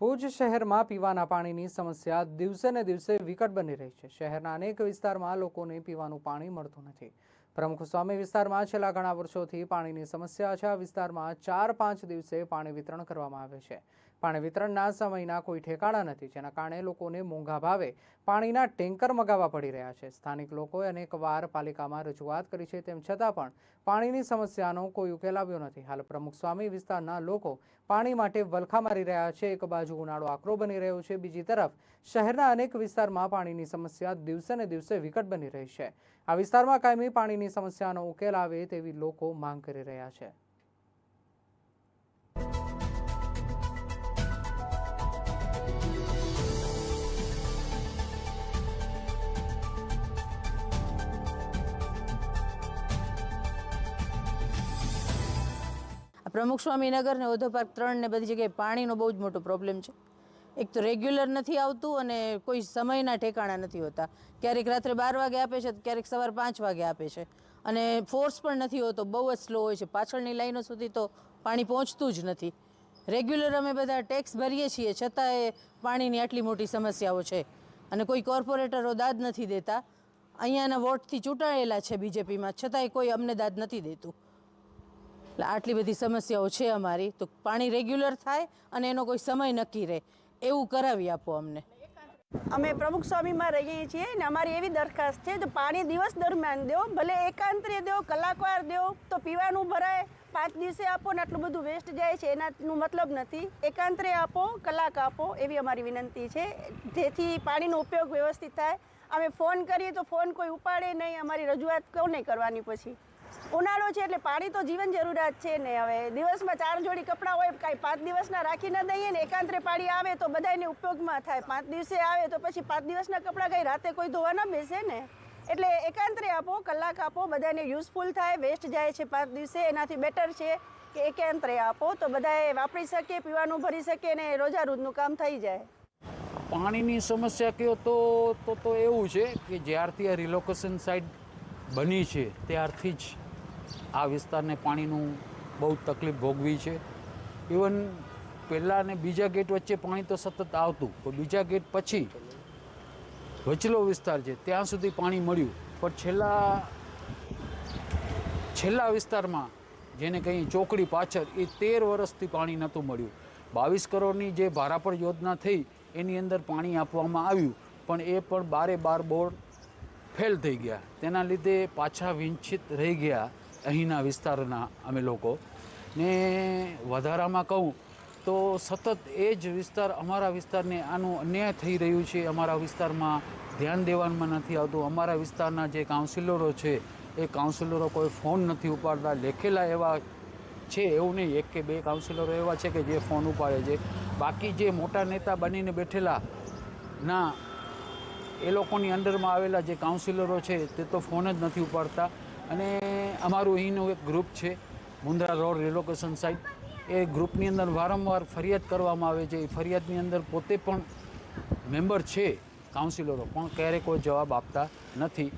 ભુજ શહેરમાં પીવાના પાણીની સમસ્યા દિવસે ને દિવસે વિકટ બની રહી છે. શહેરના અનેક વિસ્તારમાં લોકોને પીવાનું પાણી મળતું નથી. પ્રમુખ સ્વામી વિસ્તારમાં છેલ્લા ઘણા વર્ષોથી પાણીની સમસ્યા છે. આ વિસ્તારમાં ચાર પાંચ દિવસે પાણી વિતરણ કરવામાં આવે છે. પાણી વિતરણના સમયના કોઈ ઠેકાણા નથી, જેના કારણે લોકોને મોંઘા ભાવે પાણીના ટેન્કર મગાવવા પડી રહ્યા છે. સ્થાનિક લોકોએ અનેકવાર પાલિકામાં રજૂઆત કરી છે, તેમ છતાં પણ પાણીની સમસ્યાનો કોઈ ઉકેલ આવ્યો નથી. હાલ પ્રમુખ સ્વામી વિસ્તારના લોકો પાણી માટે વલખા મારી રહ્યા છે. એક બાજુ ઉનાળો આકરો બની રહ્યો છે. બીજી તરફ, શહેરના અનેક વિસ્તારમાં પાણીની સમસ્યા દિવસે ને દિવસે વિકટ બની રહી છે. આ વિસ્તારમાં કાયમી પાણીની સમસ્યાનો ઉકેલ આવે તેવી લોકો માંગ કરી રહ્યા છે. પ્રમુખ સ્વામીનગર ને ઓધો પાર્ક ત્રણ ને બધી જગ્યાએ પાણીનો બહુ જ મોટો પ્રોબ્લેમ છે. એક તો રેગ્યુલર નથી આવતું અને કોઈ સમયના ઠેકાણા નથી હોતા. ક્યારેક રાત્રે બાર વાગે આપે છે તો ક્યારેક સવાર પાંચ વાગે આપે છે. અને ફોર્સ પણ નથી હોતો, બહુ જ સ્લો હોય છે. પાછળની લાઈનો સુધી તો પાણી પહોંચતું જ નથી. રેગ્યુલર અમે બધા ટેક્સ ભરીએ છીએ છતાંય પાણીની આટલી મોટી સમસ્યાઓ છે. અને કોઈ કોર્પોરેટરો દાદ નથી દેતા. અહીંયાના વોટથી ચૂંટાયેલા છે બીજેપીમાં છતાંય કોઈ અમને દાદ નથી દેતું. એટલે આટલી બધી સમસ્યાઓ છે અમારી. તો પાણી રેગ્યુલર થાય અને એનો કોઈ સમય નક્કી રહે. એવું કરાવી આપો અમને. અમે પ્રમુખ સ્વામીમાં રહીએ છીએ ને અમારી એવી દરખાસ્ત છે તો પાણી દિવસ દરમિયાન દો, ભલે એકાંતરે દો, કલાકવાર દો, તો પીવાનું ભરાય, પાંચ દિવસે આપો ને આટલું બધું વેસ્ટ જાય છે, એનાનું મતલબ નથી. એકાંતરે આપો, કલાક આપો, એવી અમારી વિનંતી છે. જેથી પાણીનો ઉપયોગ વ્યવસ્થિત થાય. અમે ફોન કરીએ તો ફોન કોઈ ઉપાડે નહીં, અમારી રજૂઆત કોને કરવાની પછી? ઉનાળો છે એટલે પાણી તો જીવન જરૂરિયાત છે ને હવે દિવસમાં ચાર જોડી કપડાં હોય, કાંઈ પાંચ દિવસના રાખી ન દઈએ ને એકાંતરે પાણી આવે તો બધાને ઉપયોગમાં થાય. પાંચ દિવસે આવે તો પછી પાંચ દિવસના કપડાં કંઈ રાતે કોઈ ધોવા ન બેસે ને. એટલે એકાંતરે આપો, કલાક આપો બધાને યુઝફુલ થાય વેસ્ટ જાય છે પાંચ દિવસે, એનાથી બેટર છે કે એકાંતરે આપો તો બધાએ વાપરી શકે, પીવાનું ભરી શકે ને રોજા રોજનું કામ થઈ જાય. પાણીની સમસ્યા કયો તો તો એવું છે કે જ્યારથી આ રિલોકેશન સાઇટ બની છે ત્યારથી જ આ વિસ્તારને પાણીનું બહુ તકલીફ ભોગવી છે. ઇવન પહેલાં અને બીજા ગેટ વચ્ચે પાણી તો સતત આવતું, પણ બીજા ગેટ પછી વચલો વિસ્તાર છે, ત્યાં સુધી પાણી મળ્યું. પણ છેલ્લા છેલ્લા વિસ્તારમાં જેને કહીએ ચોકડી પાછળ એ તેર વર્ષથી પાણી નહોતું મળ્યું. બાવીસ કરોડની જે ભારાપર યોજના થઈ એની અંદર પાણી આપવામાં આવ્યું, પણ એ પણ બારે બાર બોર્ડ ફેલ થઈ ગયા. તેના લીધે પાછા વિંછિત રહી ગયા અહીંના વિસ્તારના અમે લોકો. ને વધારામાં કહું તો સતત એ જ વિસ્તાર અમારા વિસ્તારને આનું અન્યાય થઈ રહ્યું છે. અમારા વિસ્તારમાં ધ્યાન દેવામાં નથી આવતું. અમારા વિસ્તારના જે કાઉન્સિલરો છે, એ કાઉન્સિલરો કોઈ ફોન નથી ઉપાડતા. લેખેલા એવા છે એવું નહીં. એક કે બે કાઉન્સિલરો એવા છે કે જે ફોન ઉપાડે છે. બાકી જે મોટા નેતા બનીને બેઠેલા ના એ લોકોની અંડરમાં આવેલા જે કાઉન્સિલરો છે, તે તો ફોન જ નથી ઉપાડતા. અને અમારું અહીંનું એક ગ્રુપ છે મુન્દ્રા રોડ રિલોકેશન સાઇટ એ ગ્રુપની અંદર વારંવાર ફરિયાદ કરવામાં આવે છે. એ ફરિયાદની અંદર પોતે પણ મેમ્બર છે કાઉન્સિલરો પણ ક્યારેય કોઈ જવાબ આપતા નથી.